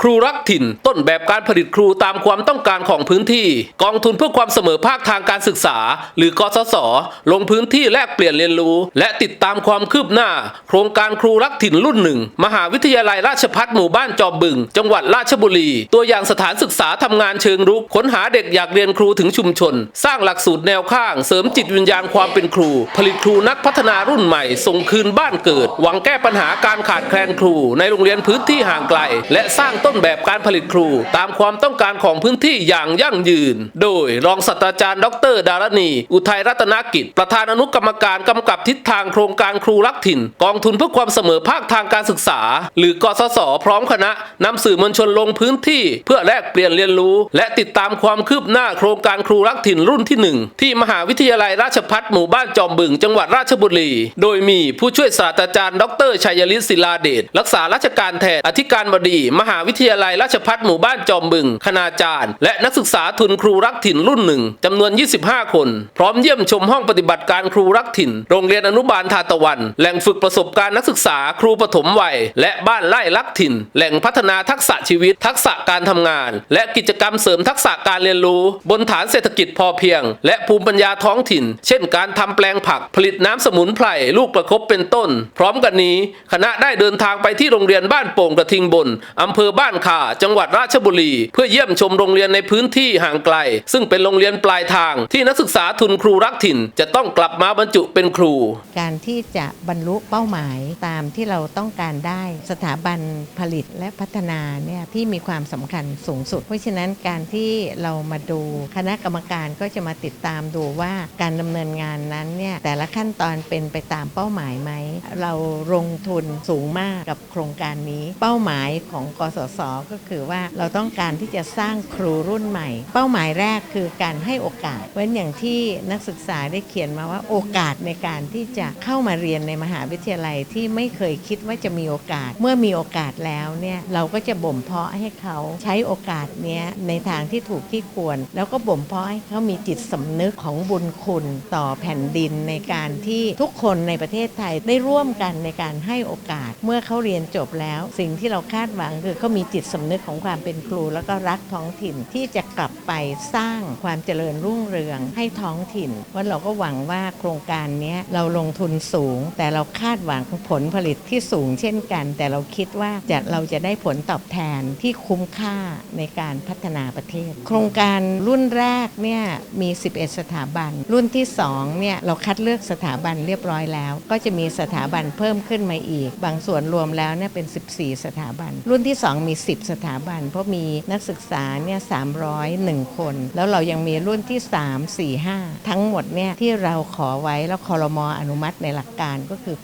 ครูรักถิ่นต้นแบบการผลิตครูตามความต้องการของพื้นที่ กองทุนเพื่อความเสมอภาคทางการศึกษา หรือกสศลงพื้นที่แลกเปลี่ยนเรียนรู้ และติดตามความคืบหน้า โครงการครูรักถิ่นรุ่นหนึ่ง มหาวิทยาลัยราชภัฏหมู่บ้านจอมบึง จังหวัดราชบุรี ตัวอย่างสถานศึกษาทำงานเชิงรุกค้นหาเด็กอยากเรียนครูถึงชุมชน สร้างหลักสูตรแนวข้าง เสริมจิตวิญญาณความเป็นครู ผลิตครูนักพัฒนารุ่นใหม่ ส่งคืนบ้านเกิด หวังแก้ปัญหาการขาดแคลนครู ในโรงเรียนพื้นที่ห่างไกล และสร้างต้นแบบการผลิตครู ตามความต้องการของพื้นที่อย่างยั่งยืน โดยรองศาสตราจารย์ ดร ดารณี อุทัยรัตนกิจ ประธานอนุกรรมการกำกับทิศทางโครงการครูรักถิ่น กองทุนเพื่อความเสมอภาคทางการศึกษา หรือกสศพร้อมคณะนำสื่อมวลชนลงพื้นที่ เพื่อแลกเปลี่ยนเรียนรู้ และติดตามความคืบหน้าโครงการครูรักถิ่นรุ่นที่หนึ่งที่มหาวิทยาลัยราชภัฏหมู่บ้านจอมบึง จังหวัดราชบุรี โดยมีผู้ช่วยศาสตราจารย์ ดรชัยฤทธิ์ศิลาเดชรักษาราชการแทนอธิการบดี มหาวิทยาลัยราชภัฏหมู่บ้านจอมบึง คณาจารย์ และนักศึกษาทุนครูรักถิ่นรุ่นหนึ่งจำนวน 25 คน พร้อมเยี่ยมชมห้องปฏิบัติการครูรักถิ่น โรงเรียนอนุบาลทาตะวัน แหล่งฝึกประสบการณ์นักศึกษาครูปฐมวัย และบ้านไร่รักถิ่น แหล่งพัฒนาทักษะชีวิต ทักษะการทำงาน และกิจกรรมเสริมทักษะการเรียนรู้ บนฐานเศรษฐกิจพอเพียง และภูมิปัญญาท้องถิ่น เช่น การทำแปลงผักผลิตน้ำสมุนไพรลูกประคบเป็นต้น พร้อมกันนี้ คณะได้เดินทางไปที่โรงเรียนบ้านโป่งกระทิงบนอำเภอบ้านข่าจังหวัดราชบุรี เพื่อเยี่ยมชมโรงเรียนในพื้นที่ห่างไกล ซึ่งเป็นโรงเรียนปลายทาง ที่นักศึกษาทุนครูรักถิ่น จะต้องกลับมาบรรจุเป็นครู การที่จะบรรลุเป้าหมายตามที่เราต้องการได้สถาบันผลิตและพัฒนาเนี่ยที่มีความสำคัญสูงสุด เพราะฉะนั้นการที่เรามาดูคณะกรรมการก็จะมาติดตามดูว่าการดำเนินงานนั้นเนี่ยแต่ละขั้นตอนเป็นไปตามเป้าหมายไหมเราลงทุนสูงมากกับโครงการนี้ เป้าหมายของกสศก็คือว่าเราต้องการที่จะสร้างครูรุ่นใหม่ เป้าหมายแรกคือการให้โอกาสเพราะฉะนั้นอย่างที่นักศึกษาได้เขียนมาว่าโอกาสในการที่จะเข้ามาเรียนในมหาวิทยาลัยที่ไม่เคยคิดว่าจะมีโอกาส เมื่อมีโอกาสแล้วเนี่ยเราก็จะบ่มเพาะให้เขาใช้โอกาสเนี้ยในทางที่ถูกที่ควร แล้วก็บ่มเพาะให้เขามีจิตสำนึกของบุญคุณต่อแผ่นดินในการที่ทุกคนในประเทศไทยได้ร่วมกันในการให้โอกาส เมื่อเขาเรียนจบแล้ว สิ่งที่เราคาดหวังคือเขามีจิตสำนึกของความเป็นครู แล้วก็รักท้องถิ่นที่จะกลับไปสร้างความเจริญรุ่งเรืองให้ท้องถิ่นว่าเราก็หวังว่าโครงการนี้เราลงทุนสูง แต่เราคาดหวังผลผลิตที่สูงเช่นกัน แต่เราคิดว่าจะเราจะได้ผลตอบแทนที่คุ้มค่าในการพัฒนาประเทศ โครงการรุ่นแรกเนี่ยมี 11 สถาบัน รุ่นที่2เนี่ยเราคัดเลือกสถาบันเรียบร้อยแล้ว ก็จะมีสถาบันเพิ่มขึ้นมาอีก บางส่วนรวมแล้วเนี่ยเป็น 14 สถาบัน รุ่นที่ 2 มี10 สถาบัน เพราะมีนักศึกษาเนี่ย301 คน แล้วเรายังมีรุ่นที่ 3 4 5 ทั้งหมดเนี่ยที่เราขอไว้แล้วคอรมออนุมัติในหลักการก็คือ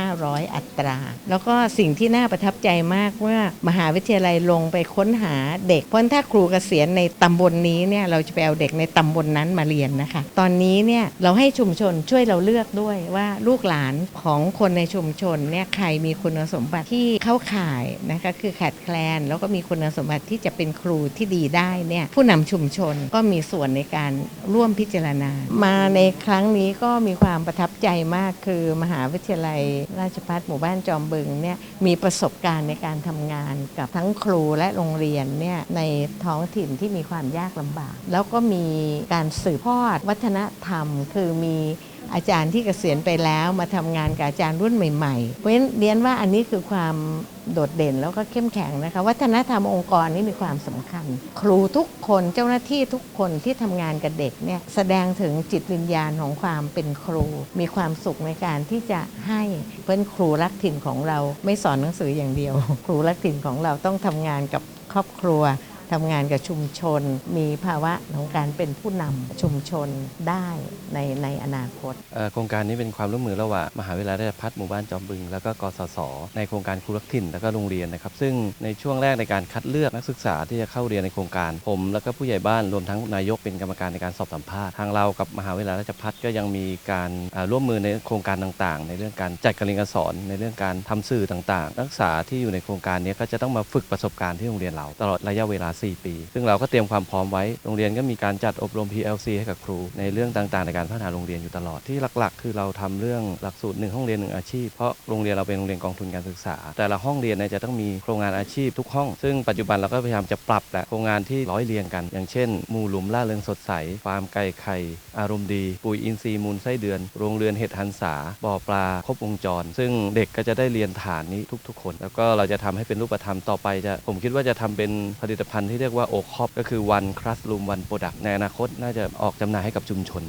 1,500 อัตรา แล้วก็สิ่งที่น่าประทับใจมากว่ามหาวิทยาลัยลงไปค้นหาเด็ก เพราะถ้าครูเกษียณในตำบลนี้เนี่ยเราจะไปเอาเด็กในตำบลนั้นมาเรียนนะคะ ตอนนี้เนี่ยเราให้ชุมชนช่วยเราเลือกด้วยว่าลูกหลานของคนในชุมชนเนี่ยใครมีคุณสมบัติที่เข้าข่ายนะคะคือขาดแคลนแล้วก็มีคุณสมบัติที่จะเป็นครูที่ดีได้เนี่ยผู้นำชุมชนก็มีส่วนในการร่วมพิจารณา มาในครั้งนี้ก็มีความประทับใจมากคือมหาวิทยาลัย ราชภัฏหมู่บ้านจอมบึงเนี่ยมีประสบการณ์ในการทำงานกับทั้งครูและโรงเรียนเนี่ยในท้องถิ่นที่มีความยากลำบาก แล้วก็มีการสืบทอดวัฒนธรรม คือมีอาจารย์ที่เกษียณไปแล้วมาทำงานกับอาจารย์รุ่นใหม่ๆ เพราะฉะนั้นเรียนว่าอันนี้คือความ โดดเด่นแล้วก็เข้มแข็งนะคะวัฒนธรรมองค์กรนี่มีความสำคัญ ครูทุกคนเจ้าหน้าที่ทุกคนที่ทำงานกับเด็กเนี่ยแสดงถึงจิตวิญญาณของความเป็นครู มีความสุขในการที่จะให้เพื่อนครูรักถิ่นของเราไม่สอนหนังสืออย่างเดียว ครูรักถิ่นของเราต้องทำงานกับครอบครัว ทำงานกับชุมชน มีภาวะของการเป็นผู้นำชุมชนได้ในในอนาคต โครงการนี้เป็นความร่วมมือระหว่างมหาวิทยาลัยราชภัฏหมู่บ้านจอมบึง แล้วก็กสศในโครงการครูรักถิ่นแล้วก็โรงเรียนนะครับ ซึ่งในช่วงแรกในการคัดเลือกนักศึกษาที่จะเข้าเรียนในโครงการ ผม แล้วก็ผู้ใหญ่บ้านรวมทั้งนายกเป็นกรรมการในการสอบสัมภาษณ์ทางเรากับมหาวิทยาลัยราชภัฏก็ยังมีการร่วมมือในโครงการต่างๆ ในเรื่องการจัดการเรียนการสอนในเรื่องการทำสื่อต่างๆ นักศึกษาที่อยู่ในโครงการนี้ก็จะต้องมาฝึกประสบการณ์ที่โรงเรียนเราตลอดระยะเวลา4 ปี ซึ่งเราก็เตรียมความพร้อมไว้ โรงเรียนก็มีการจัดอบรม PLC ให้กับครู ในเรื่องต่างๆ ในการพัฒนาโรงเรียนอยู่ตลอด ที่หลักๆ คือเราทำเรื่องหลักสูตรหนึ่งห้องเรียนหนึ่งอาชีพ เพราะโรงเรียนเราเป็นโรงเรียนกองทุนการศึกษา แต่ละห้องเรียนเนี่ยจะต้องมีโครงงานอาชีพทุกห้อง ซึ่งปัจจุบันเราก็พยายามจะปรับแหละโครงงานที่ร้อยเรียงกัน อย่างเช่นหมู่หลุมล่าเริงสดใส ฟาร์มไก่ไข่ อารมณ์ดี ปุ๋ยอินทรีย์มูลไส้เดือน โรงเรือนเห็ดหันษา บ่อปลา ครบวงจร ซึ่งเด็กก็จะได้เรียนฐานนี้ทุกๆ คน แล้วก็เราจะทำให้เป็นรูปธรรมต่อไปจะ ผมคิดว่าจะทำเป็นผลิตภัณฑ์ที่เรียกว่าโอคอปก็คือวันคลัสรูมวันโปรดักต์ในอนาคตน่าจะออกจำหน่ายให้กับชุมชน